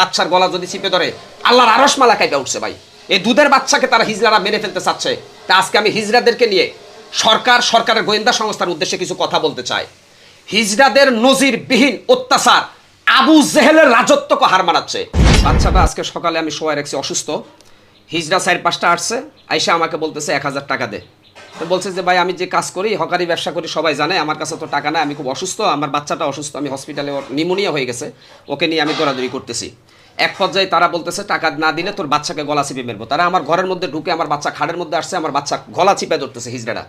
বাচ্চার গলা যদি চিপে ধরে, আল্লাহর আরস মালা কাইপা উঠছে ভাই। এই দুধের বাচ্চাকে তারা হিজড়ারা মেরে ফেলতে চাচ্ছে। তা আজকে আমি হিজড়াদেরকে নিয়ে সরকার, সরকারের গোয়েন্দা সংস্থার উদ্দেশ্যে কিছু কথা বলতে চাই। হিজড়াদের নজিরবিহীন অত্যাচার আবু জেহেলের রাজত্বকে হার মানাচ্ছে। বাচ্চাটা আজকে সকালে আমি সময় রাখছি, অসুস্থ। হিজড়া সাইড পাঁচটা আসছে, আইসা আমাকে বলতেছে, এক হাজার টাকা দে। বলছে যে, ভাই, আমি যে কাজ করি, হকারি ব্যবসা করি, সবাই জানে, আমার কাছে তো টাকা নাই, আমি খুব অসুস্থ, আমার বাচ্চাটা অসুস্থ, আমি হসপিটালে ওর নিমোনিয়া হয়ে গেছে, ওকে নিয়ে আমি দৌড়াদৌড়ি করতেছি। এক পর্যায়ে তারা বলতেছে, টাকা না দিলে তোর বাচ্চাকে গলা চিপে মেরবো। তারা আমার ঘরের মধ্যে ঢুকে আমার বাচ্চা খাড়ের মধ্যে আসছে, আমার বাচ্চা গলা চিপে ধরতেছে হিজড়াটা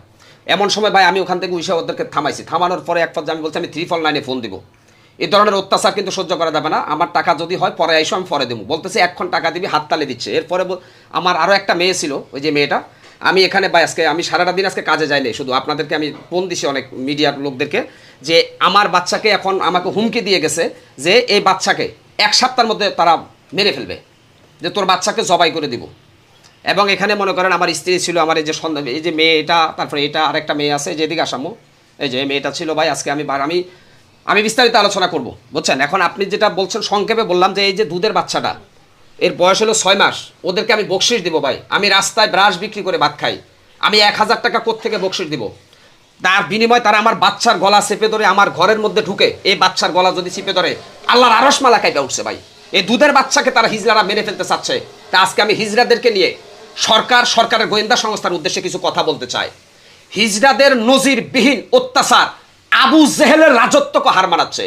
এমন সময় ভাই, আমি ওখান থেকে উইসা ওদেরকে থামাইছি। থামানোর পরে এক পর্যায়ে আমি বলছি, আমি থ্রি ফল নাইনে ফোন দিব। এই ধরনের অত্যাচার কিন্তু সহ্য করা যাবে না। আমার টাকা যদি হয়, পরে আইসো, আমি পরে দেবো। বলতেছে এখন টাকা দিবি, হাত তালে দিচ্ছে। এরপরে আমার আরও একটা মেয়ে ছিল, ওই যে মেয়েটা। আমি এখানে ভাই, আজকে আমি সারাটা দিন আজকে কাজে যাইনি শুধু আপনাদেরকে আমি ফোন দিছি অনেক মিডিয়ার লোকদেরকে যে, আমার বাচ্চাকে এখন আমাকে হুমকি দিয়ে গেছে যে, এই বাচ্চাকে এক সপ্তাহের মধ্যে তারা মেরে ফেলবে যে তোর বাচ্চাকে জবাই করে দিব। এবং এখানে মনে করেন আমার স্ত্রী ছিল, আমার এই যে সন্ধ্যা, এই যে মেয়ে এটা, তারপরে এটা আরেকটা মেয়ে আছে যেদিকে আসামো এই যে মেয়েটা ছিল ভাই, আজকে আমি আমি আমি বিস্তারিত আলোচনা করব, বুঝছেন? এখন আপনি যেটা বলছেন, সংক্ষেপে বললাম যে এই যে দুধের বাচ্চাটা, এর বয়স হলো ছয় মাস, ওদেরকে আমি বকশিস দিব ভাই। আমি রাস্তায় ব্রাশ বিক্রি করে ভাত খাই। আমি এক হাজার টাকা থেকে বকশিস দিব? তার বিনিময়ে তারা আমার বাচ্চার গলা চেপে ধরে আমার ঘরের মধ্যে ঢুকে, এই বাচ্চার গলা যদি চেপে ধরে আল্লাহর আরস মালা কাইপা উঠছে ভাই। এই দুধের বাচ্চাকে তারা হিজড়ারা মেরে ফেলতে চাচ্ছে। তা আজকে আমি হিজড়াদেরকে নিয়ে সরকার, সরকারের গোয়েন্দা সংস্থার উদ্দেশ্যে কিছু কথা বলতে চাই। হিজড়াদের নজিরবিহীন অত্যাচার আবু জেহেলের রাজত্বকে হার মানাচ্ছে।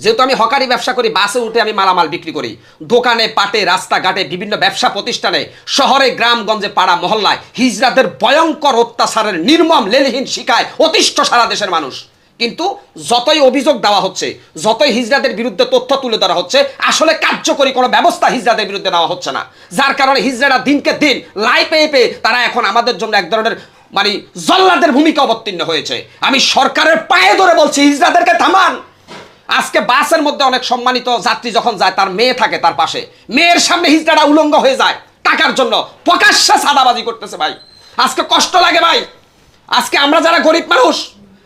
যেহেতু আমি হকারি ব্যবসা করি, বাসে উঠে আমি মালামাল বিক্রি করি। দোকানে, পাটে, রাস্তাঘাটে, বিভিন্ন ব্যবসা প্রতিষ্ঠানে, শহরে, গ্রামগঞ্জে, পাড়া, মহল্লায় হিজড়াদের ভয়ঙ্কর অত্যাচারের নির্মম, লেলহীন শিকায় অতিষ্ঠ সারা দেশের মানুষ। কিন্তু যতই অভিযোগ দেওয়া হচ্ছে, যতই হিজড়াদের বিরুদ্ধে তথ্য তুলে ধরা হচ্ছে, আসলে কার্যকরী কোনো ব্যবস্থা হিজড়াদের বিরুদ্ধে নেওয়া হচ্ছে না। যার কারণে হিজড়ারা দিনকে দিন লাই পেয়ে পেয়ে তারা এখন আমাদের জন্য এক ধরনের মানে জল্লাদের ভূমিকা অবতীর্ণ হয়েছে। আমি সরকারের পায়ে ধরে বলছি হিজড়াদেরকে থামান। আজকে বাসের মধ্যে অনেক সম্মানিত যাত্রী যখন যায়, তার মেয়ে থাকে তার পাশে। মেয়ের সামনে হিজড়াটা উলঙ্গ হয়ে যায় টাকার জন্য। প্রকাশ্যে সাদাবাজি করতেছে ভাই। আজকে কষ্ট লাগে ভাই। আজকে আমরা যারা গরিব মানুষ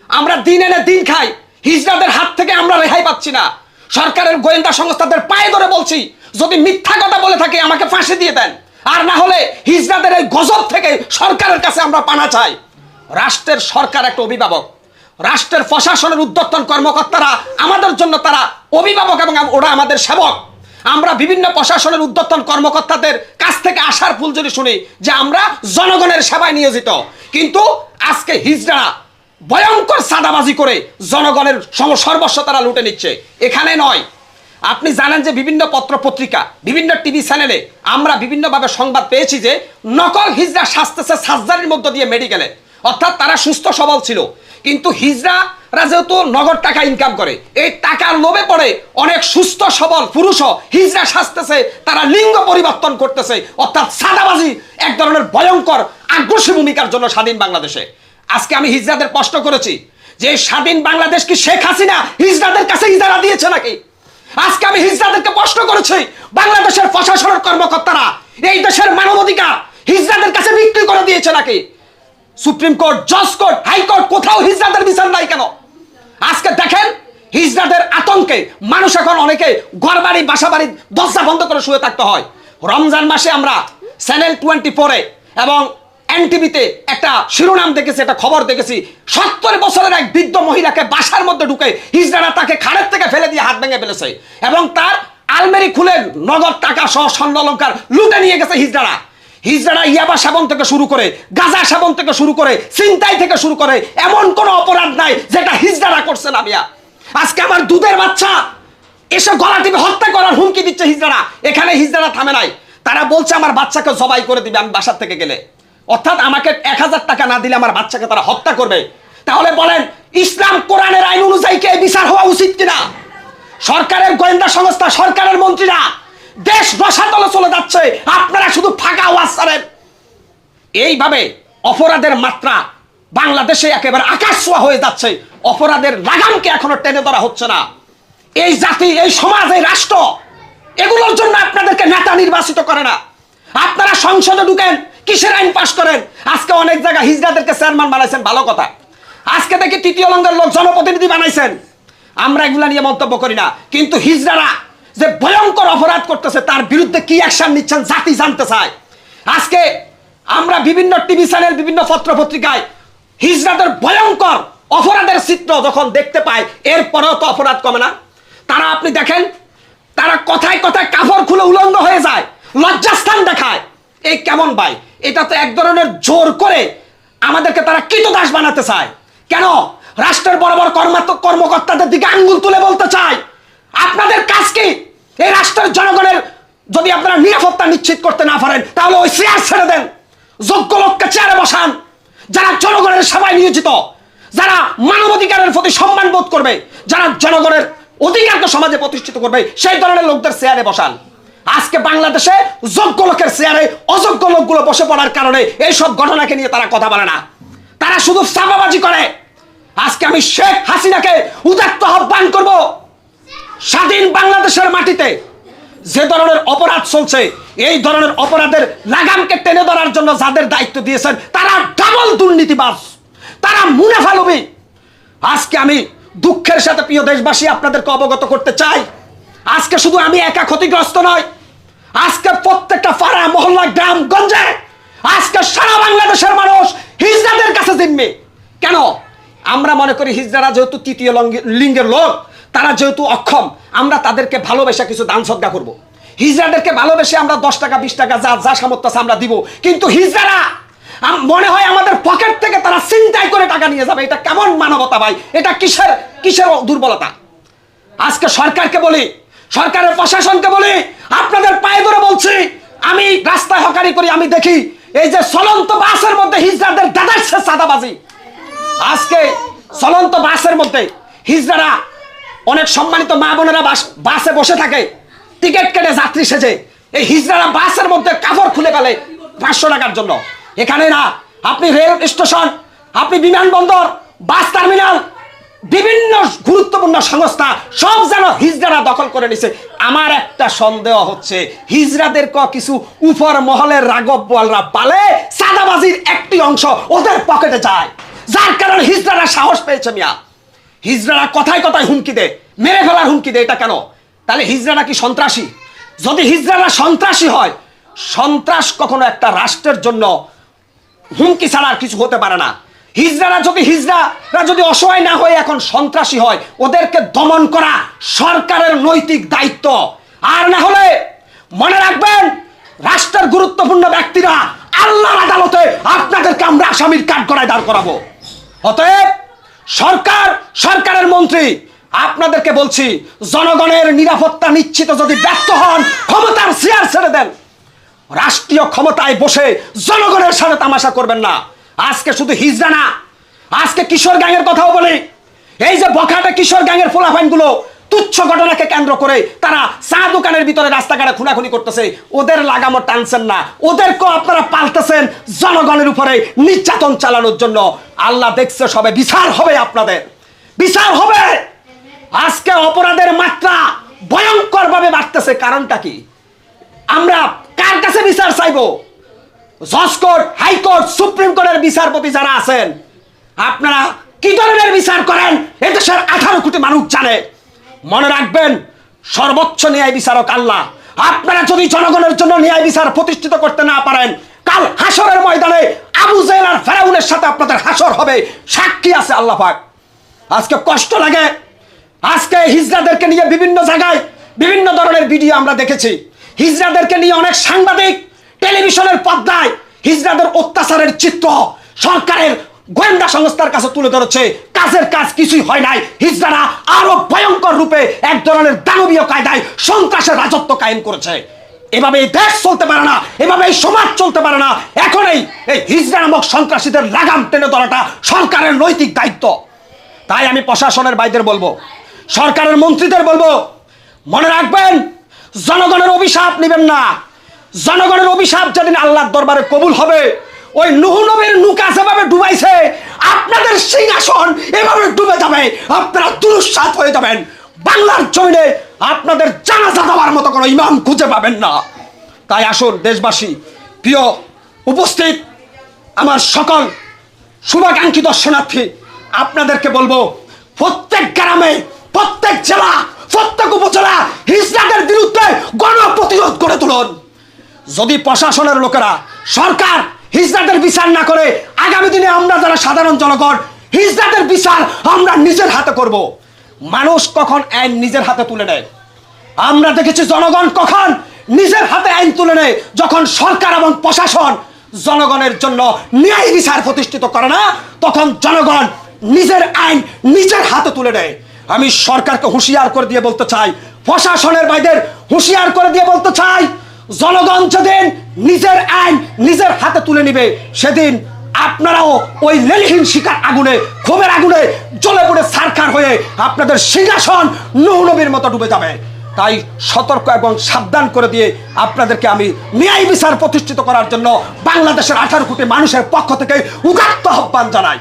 আমরা দিন এনে দিন খাই। হিজড়াদের হাত থেকে আমরা রেহাই পাচ্ছি না। সরকারের গোয়েন্দা সংস্থাদের পায়ে ধরে বলছি, যদি মিথ্যা কথা বলে থাকে, আমাকে ফাঁসি দিয়ে দেন। আর না হলে হিজড়াদের এই গজব থেকে সরকারের কাছে আমরা পানা চাই। রাষ্ট্রের সরকার একটা অভিভাবক। রাষ্ট্রের প্রশাসনের উদ্যতন কর্মকর্তারা আমাদের জন্য তারা অভিভাবক এবং ওরা আমাদের সেবক। আমরা বিভিন্ন প্রশাসনের উদ্যতন কর্মকর্তাদের কাছ থেকে আসার ফুলজরি শুনি যে আমরা জনগণের সেবায় নিয়োজিত। কিন্তু আজকে হিজড়া ভয়ঙ্কর সাদাবাজি করে জনগণের সর্বস্ব তারা লুটে নিচ্ছে। এখানে নয়। আপনি জানেন যে বিভিন্ন পত্র পত্রিকা বিভিন্ন টিভি চ্যানেলে আমরা বিভিন্নভাবে সংবাদ পেয়েছি যে নকল হিজড়া স্বাস্থ্য সার্জারির মধ্য দিয়ে মেডিকেলে। অর্থাৎ তারা সুস্থ সবল ছিল। কিন্তু হিজড়ারা যেহেতু নগদ টাকা ইনকাম করে, এই টাকার লোভে পড়ে অনেক সুস্থ সবল পুরুষও হিজড়া সাজতেছে তারা লিঙ্গ পরিবর্তন করতেছে। অর্থাৎ সাদাবাজি এক ধরনের ভয়ঙ্কর, আগ্রাসী ভূমিকার জন্য স্বাধীন বাংলাদেশে। আজকে আমি হিজড়াদের প্রশ্ন করেছি যে স্বাধীন বাংলাদেশ কি শেখ হাসিনা হিজড়াদের কাছে ইজারা দিয়েছে নাকি? আজকে আমি হিজড়াদেরকে প্রশ্ন করেছি, বাংলাদেশের প্রশাসনের কর্মকর্তারা এই দেশের মানবাধিকার হিজড়াদের কাছে বিক্রি করে দিয়েছে নাকি? সুপ্রিম কোর্ট, জজ কোর্ট হাইকোর্ট কোথাও হিজড়াদের বিচার নাই কেন? আজকে দেখেন হিজড়াদের আতঙ্কে মানুষ এখন অনেকে ঘর বাড়ি বাসা বাড়ি দরজা বন্ধ করে শুয়ে থাকতে হয়। রমজান মাসে আমরা চ্যানেল টোয়েন্টি ফোরে এবং এনটিভিতে একটা শিরোনাম দেখেছি, একটা খবর দেখেছি। সত্তর বছরের এক বৃদ্ধ মহিলাকে বাসার মধ্যে ঢুকে হিজড়ারা তাকে খাড়ের থেকে ফেলে দিয়ে হাত ভেঙে ফেলেছে এবং তার আলমারি খুলে নগদ টাকা সহ স্বর্ণ অলংকার লুটে নিয়ে গেছে হিজড়ারা। হিজড়া ইয়াবা সেবন থেকে শুরু করে, গাঁজা সেবন থেকে শুরু করে চিন্তাই থেকে শুরু করে, এমন কোনো অপরাধ নাই যেটা হিজড়ারা করছে না মিয়া। আজকে আমার দুধের বাচ্চা এসে গলা টিপে হত্যা করার হুমকি দিচ্ছে হিজড়ারা। এখানে হিজড়ারা থামে নাই। তারা বলছে, আমার বাচ্চাকে জবাই করে দিবে, আমি বাসার থেকে গেলে। অর্থাৎ আমাকে এক হাজার টাকা না দিলে আমার বাচ্চাকে তারা হত্যা করবে। তাহলে বলেন, ইসলাম কোরআনের আইন অনুযায়ী কে বিচার হওয়া উচিত কিনা? সরকারের গোয়েন্দা সংস্থা, সরকারের মন্ত্রীরা দেশ রসাতলে চলে যাচ্ছে। আপনারা শুধু ফাঁকা ওয়াজ ছাড়েন। এইভাবে অপরাধের মাত্রা বাংলাদেশে একেবারে আকাশ ছোঁয়া হয়ে যাচ্ছে। অপরাধের লাগামকে এখনও টেনে ধরা হচ্ছে না। এই জাতি, এই সমাজ, এই রাষ্ট্র, এগুলোর জন্য আপনাদেরকে নেতা নির্বাচিত করে না। আপনারা সংসদে ঢুকেন কিসের আইন পাশ করেন? আজকে অনেক জায়গায় হিজড়াদেরকে চেয়ারম্যান বানাইছেন, ভালো কথা। আজকে দেখি তৃতীয় লঙ্গের লোক জনপ্রতিনিধি বানাইছেন। আমরা এগুলা নিয়ে মন্তব্য করি না। কিন্তু হিজড়ারা যে ভয়ঙ্কর অপরাধ করতেছে, তার বিরুদ্ধে কি অ্যাকশন নিচ্ছেন জাতি জানতে চায়। আজকে আমরা বিভিন্ন টিভি চ্যানেল বিভিন্ন পত্র পত্রিকায় হিজড়াদের ভয়ঙ্কর অপরাধের চিত্র যখন দেখতে পায় এরপরেও তো অপরাধ কমে না। তারা আপনি দেখেন, তারা কথায় কথায় কাপড় খুলে উলঙ্গ হয়ে যায়, লজ্জাস্থান দেখায়। এই কেমন ভাই? এটা তো এক ধরনের জোর করে আমাদেরকে তারা কৃতদাস বানাতে চায়। কেন? রাষ্ট্রের বড় বড় কর্মাত্ম কর্মকর্তাদের দিকে আঙ্গুল তুলে বলতে চায়। আপনাদের কাজ কি? এই রাষ্ট্রের জনগণের যদি আপনারা নিরাপত্তা নিশ্চিত করতে না পারেন, তাহলে ওই চেয়ার ছেড়ে দেন। যোগ্য লোককে চেয়ারে বসান। যারা জনগণের সেবায় নিয়োজিত, যারা মানবাধিকারের প্রতি সম্মান বোধ করবে, যারা জনগণের অধিকারকে সমাজে প্রতিষ্ঠিত করবে, সেই ধরনের লোকদের চেয়ারে বসান। আজকে বাংলাদেশে যোগ্য লোকের চেয়ারে অযোগ্য লোকগুলো বসে পড়ার কারণে এইসব ঘটনাকে নিয়ে তারা কথা বলে না। তারা শুধু চাপাবাজি করে। আজকে আমি শেখ হাসিনাকে উদাত্ত আহ্বান করব। স্বাধীন বাংলাদেশের মাটিতে যে ধরনের অপরাধ চলছে, এই ধরনের অপরাধের লাগামকে টেনে ধরার জন্য যাদের দায়িত্ব দিয়েছেন, তারা ডাবল দুর্নীতিবাজ, তারা মুনাফা লোভী। আজকে আমি দুঃখের সাথে প্রিয় দেশবাসী আপনাদেরকে অবগত করতে চাই। আজকে শুধু আমি একা ক্ষতিগ্রস্ত নয় আজকে প্রত্যেকটা পাড়া, মহল্লা, গ্রাম, গঞ্জে আজকে সারা বাংলাদেশের মানুষ হিজড়াদের কাছে জিম্মে। কেন? আমরা মনে করি হিজড়ারা যেহেতু তৃতীয় লঙ্গি- লিঙ্গের লোক, তারা যেহেতু অক্ষম, আমরা তাদেরকে ভালোবেসে কিছু দান সদ্গা করব। হিজড়াদেরকে ভালোবেসে আমরা দশ টাকা, বিশ টাকা, যা যা সামর্থ্য আছে আমরা দিব। কিন্তু হিজড়ারা মনে হয় আমাদের পকেট থেকে তারা চিন্তাই করে টাকা নিয়ে যাবে। এটা কেমন মানবতা ভাই? এটা কিসের কিসের দুর্বলতা? আজকে সরকারকে বলি সরকারের প্রশাসনকে বলি, আপনাদের পায়ে ধরে বলছি, আমি রাস্তায় হকারি করি, আমি দেখি এই যে চলন্ত বাসের মধ্যে হিজড়াদের দাদাচ্ছে সাদাবাজি আজকে চলন্ত বাসের মধ্যে হিজড়ারা অনেক সম্মানিত মা বোনেরা বাস বাসে থাকে, টিকিট কেটে যাত্রী সেজে, এই হিজড়ারা বাসের মধ্যে কাপড় খুলে ফেলে পাঁচশো টাকার জন্য। এখানে না, আপনি রেল স্টেশন, আপনি বিমানবন্দর, বাস টার্মিনাল বিভিন্ন গুরুত্বপূর্ণ সংস্থা সব যেন হিজড়ারা দখল করে নিছে। আমার একটা সন্দেহ হচ্ছে, হিজড়াদের ক কিছু উপর মহলের রাগব বলরা পালে সাদাবাজির একটি অংশ ওদের পকেটে যায়। যার কারণে হিজড়ারা সাহস পেয়েছে মিয়া। হিজড়ারা কথায় কথায় হুমকি দেয়। মেরে ফেলার হুমকি দেয় এটা কেন? তাহলে হিজড়ারা কি সন্ত্রাসী? যদি হিজড়ারা সন্ত্রাসী হয়, সন্ত্রাস কখনো একটা রাষ্ট্রের জন্য হুমকি ছাড়া আর কিছু হতে পারে না। হিজড়ারা যদি হিজড়ারা যদি অসহায় না হয়ে এখন সন্ত্রাসী হয়, ওদেরকে দমন করা সরকারের নৈতিক দায়িত্ব। আর না হলে মনে রাখবেন, রাষ্ট্রের গুরুত্বপূর্ণ ব্যক্তিরা আল্লাহর আদালতে আপনাদেরকে আমরা আসামির করায় দাঁড় করাবো। অতএব সরকার, সরকারের মন্ত্রী, আপনাদেরকে বলছি, জনগণের নিরাপত্তা নিশ্চিত যদি ব্যর্থ হন, ক্ষমতার চেয়ার ছেড়ে দেন। রাষ্ট্রীয় ক্ষমতায় বসে জনগণের সাথে তামাশা করবেন না। আজকে শুধু হিজড়া না, আজকে কিশোর গ্যাংয়ের কথাও বলি। এই যে বখাটে কিশোর গ্যাংয়ের ফোলাফাইনগুলো তুচ্ছ ঘটনাকে কেন্দ্র করে তারা চা দোকানের ভিতরে রাস্তাঘাটে খুনাখুনি করতেছে। ওদের লাগামো টানছেন না। ওদেরকেও আপনারা পাল্টেছেন জনগণের উপরে নির্যাতন চালানোর জন্য। আল্লাহ দেখছে সবে বিচার হবে আপনাদের। বিচার হবে! আজকে অপরাধের মাত্রা ভয়ঙ্কর ভাবে বাড়তেছে। কারণটা কি? আমরা কার কাছে বিচার চাইব? জজ কোর্ট হাইকোর্ট, সুপ্রিম কোর্টের বিচারপতি যারা আছেন, আপনারা কি ধরনের বিচার করেন? এদেশের আঠারো কোটি মানুষ জানে। মনে রাখবেন, সর্বোচ্চ ন্যায় বিচারক আল্লাহ। আপনারা যদি জনগণের জন্য ন্যায় বিচার প্রতিষ্ঠিত করতে না পারেন, কাল হাসরের ময়দানে আবু জেল আর ফেরাউনের সাথে আপনাদের হাসর হবে। সাক্ষী আছে আল্লাহ পাক। আজকে কষ্ট লাগে। আজকে হিজড়াদেরকে নিয়ে বিভিন্ন জায়গায় বিভিন্ন ধরনের ভিডিও আমরা দেখেছি। হিজড়াদেরকে নিয়ে অনেক সাংবাদিক টেলিভিশনের পর্দায় হিজড়াদের অত্যাচারের চিত্র সরকারের গোয়েন্দা সংস্থার কাছে তুলে ধরেছে। কাজের কাজ কিছুই হয় নাই। হিজড়ারা আরও ভয়ঙ্কর রূপে এক ধরনের দানবীয় কায়দায় সন্ত্রাসের রাজত্ব কায়েম করেছে। এভাবে এই দেশ চলতে পারে না এভাবে এই সমাজ চলতে পারে না। এখন এই এই হিজড়া নামক সন্ত্রাসীদের লাগাম টেনে ধরাটা সরকারের নৈতিক দায়িত্ব। তাই আমি প্রশাসনের বাইদের বলব, সরকারের মন্ত্রীদের বলব, মনে রাখবেন, জনগণের অভিশাপ নেবেন না। জনগণের অভিশাপ যেদিন আল্লাহর দরবারে কবুল হবে, ওই নুহু নৌকা যেভাবে ডুবাইছে, আপনাদের সিংহাসন এভাবে ডুবে যাবে, আপনারা দুরুসাত হয়ে যাবেন। বাংলার জমিনে আপনাদের জানাজা দেওয়ার মতো কোনো ইমাম খুঁজে পাবেন না। তাই আসুন, দেশবাসী, প্রিয়, উপস্থিত আমার সকল শুভাকাঙ্ক্ষী দর্শনার্থী আপনাদেরকে বলব, প্রত্যেক গ্রামে, প্রত্যেক জেলা, প্রত্যেক উপজেলা হিজড়াদের বিরুদ্ধে গণপ্রতিরোধ করে তুলুন। যদি প্রশাসনের লোকেরা সরকার হিজড়াদের বিচার না করে, আগামী দিনে আমরা যারা সাধারণ জনগণ হিজড়াদের বিচার আমরা নিজের হাতে করব। মানুষ কখন আইন নিজের হাতে তুলে নেয়? আমরা দেখেছি জনগণ কখন নিজের হাতে আইন তুলে নেয়, যখন সরকার এবং প্রশাসন জনগণের জন্য ন্যায় বিচার প্রতিষ্ঠিত করে না, তখন জনগণ নিজের আইন নিজের হাতে তুলে নেয়। আমি সরকারকে হুঁশিয়ার করে দিয়ে বলতে চাই, প্রশাসনের বাইদের হুঁশিয়ার করে দিয়ে বলতে চাই জনগণ যেদিন নিজের আইন নিজের হাতে তুলে নিবে, সেদিন আপনারাও ওই লেলিহীন শিকার আগুনে, ক্ষোভের আগুনে জ্বলে পড়ে সারখার হয়ে আপনাদের সিংহাসন নূহ নবীর মতো ডুবে যাবে। তাই সতর্ক এবং সাবধান করে দিয়ে আপনাদেরকে আমি ন্যায় বিচার প্রতিষ্ঠিত করার জন্য বাংলাদেশের আঠারো কোটি মানুষের পক্ষ থেকে উদাত্ত আহ্বান জানাই।